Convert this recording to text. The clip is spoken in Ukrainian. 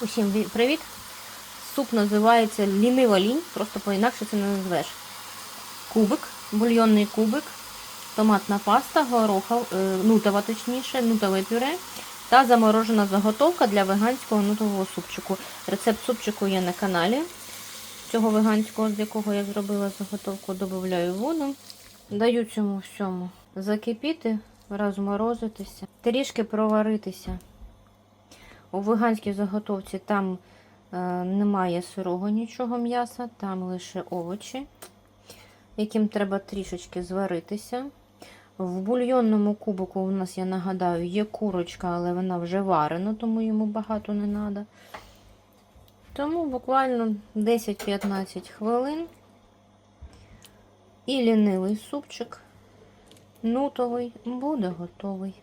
Усім привіт! Суп називається лінива лінь, просто по-інакше це не назвеш. Кубик, бульйонний кубик, томатна паста, гороха, е, нутова точніше, нутове пюре та заморожена заготовка для веганського нутового супчику. Рецепт супчику є на каналі цього веганського, з якого я зробила заготовку, додаю воду. Даю цьому всьому закипіти, розморозитися, трішки проваритися. У веганській заготовці там е, немає сирого нічого м'яса, там лише овочі, яким треба трішечки зваритися. В бульйонному кубику у нас, я нагадаю, є курочка, але вона вже варена, тому йому багато не треба. Тому буквально 10-15 хвилин. І лінивий супчик нутовий буде готовий.